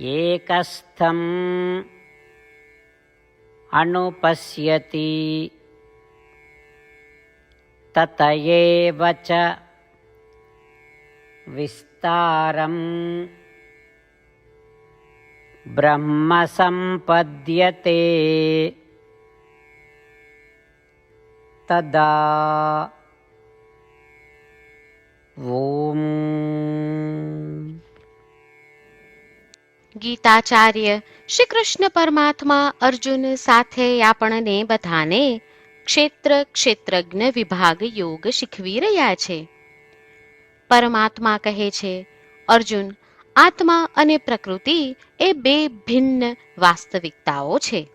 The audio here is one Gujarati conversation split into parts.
एकस्थम् अनुपश्यति। तत एव च विस्तारम् ब्रह्म सम्पद्यते तदा ॐ ગીતાચાર્ય શ્રી કૃષ્ણ પરમાત્મા અર્જુન સાથે આપણને બધાને ક્ષેત્ર ક્ષેત્રજ્ઞ વિભાગ યોગ શીખવી રહ્યા છે. પરમાત્મા કહે છે, અર્જુન, આત્મા અને પ્રકૃતિ એ બે ભિન્ન વાસ્તવિકતાઓ છે.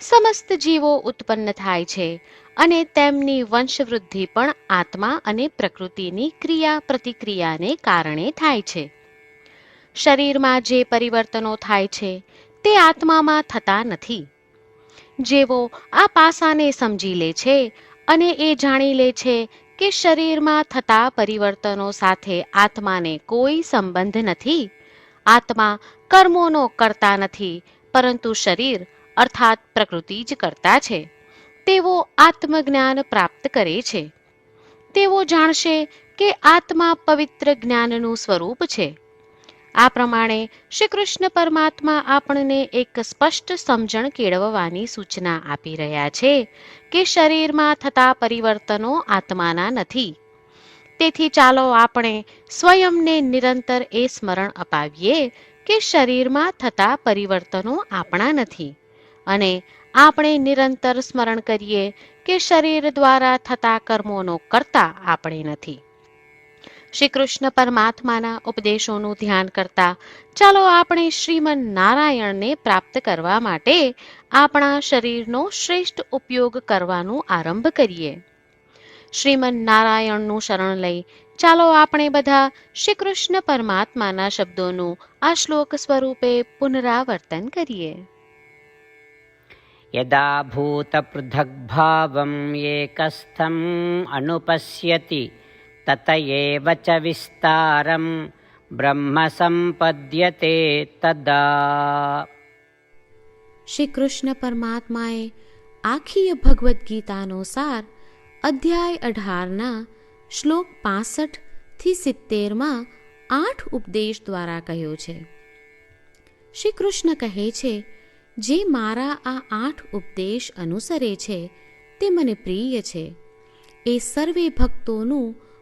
સમસ્ત જીવો ઉત્પન્ન થાય છે અને તેમની વંશવૃદ્ધિ પણ આત્મા અને પ્રકૃતિની ક્રિયા પ્રતિક્રિયાને કારણે થાય છે. શરીરમાં જે પરિવર્તનો થાય છે, તે આત્મામાં થતા નથી. જેવો આ પાસાને સમજી લે છે અને એ જાણી લે છે કે શરીરમાં થતા પરિવર્તનો સાથે આત્માને કોઈ સંબંધ નથી. આત્મા કર્મોનો કરતા નથી, પરંતુ શરીર અર્થાત પ્રકૃતિ જ કરતા છે. તેવો આત્મજ્ઞાન પ્રાપ્ત કરે છે. તેઓ જાણશે કે આત્મા પવિત્ર જ્ઞાનનું સ્વરૂપ છે. આ પ્રમાણે શ્રી કૃષ્ણ પરમાત્મા આપણને એક સ્પષ્ટ સમજણ કેળવવાની સૂચના આપી રહ્યા છે કે શરીરમાં થતા પરિવર્તનો આત્માના નથી. તેથી ચાલો આપણે સ્વયંને નિરંતર એ સ્મરણ અપાવીએ કે શરીરમાં થતા પરિવર્તનો આપણા નથી. અને આપણે નિરંતર સ્મરણ કરીએ કે શરીર દ્વારા થતા કર્મોનો કરતા આપણે નથી. શ્રી કૃષ્ણ પરમાત્માના ઉપદેશોનું ધ્યાન કરતા, ચાલો આપણે શ્રીમન નારાયણને પ્રાપ્ત કરવા માટે આપણા શરીરનો શ્રેષ્ઠ ઉપયોગ કરવાનું આરંભ કરીએ. શ્રીમન નારાયણનું શરણ લઈ, ચાલો આપણે બધા શ્રી કૃષ્ણ પરમાત્માના શબ્દોનું આ શ્લોક સ્વરૂપે પુનરાવર્તન કરીએ. યદા ભૂત પૃથગ્ભાવમ એકસ્થમ અનુપશ્યતિ तत एव च विस्तारं ब्रह्म सम्पद्यते तदा શ્રી કૃષ્ણ પરમાત્માએ આખી ભગવદ્ ગીતાનો સાર અધ્યાય અઢારના શ્લોક પાસઠ થી સિત્તેરમાં આઠ ઉપદેશ દ્વારા કહ્યો છે શ્રી કૃષ્ણ કહે છે જે મારા આ આઠ ઉપદેશ અનુસરે છે તે મને પ્રિય છે એ સર્વે ભક્તોનું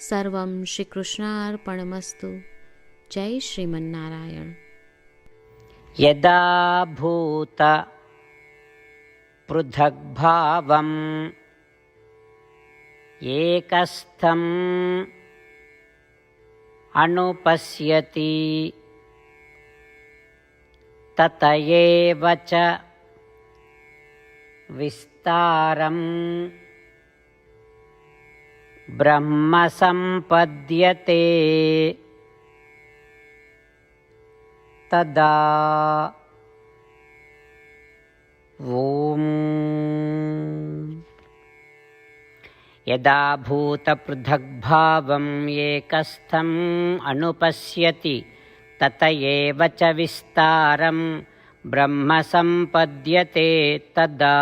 सर्वं श्रीकृष्णार्पणमस्तु। जय श्रीमन्नारायण। यदा भूत पृथग्भावम् एकस्थम् अनुपश्यति तत एव च विस्तारम् ब्रह्म सम्पद्यते तदा ॐ। यदा भूतपृथग्भावम् एकस्थम् अनुपश्यति तत एव च विस्तारं ब्रह्म सम्पद्यते तदा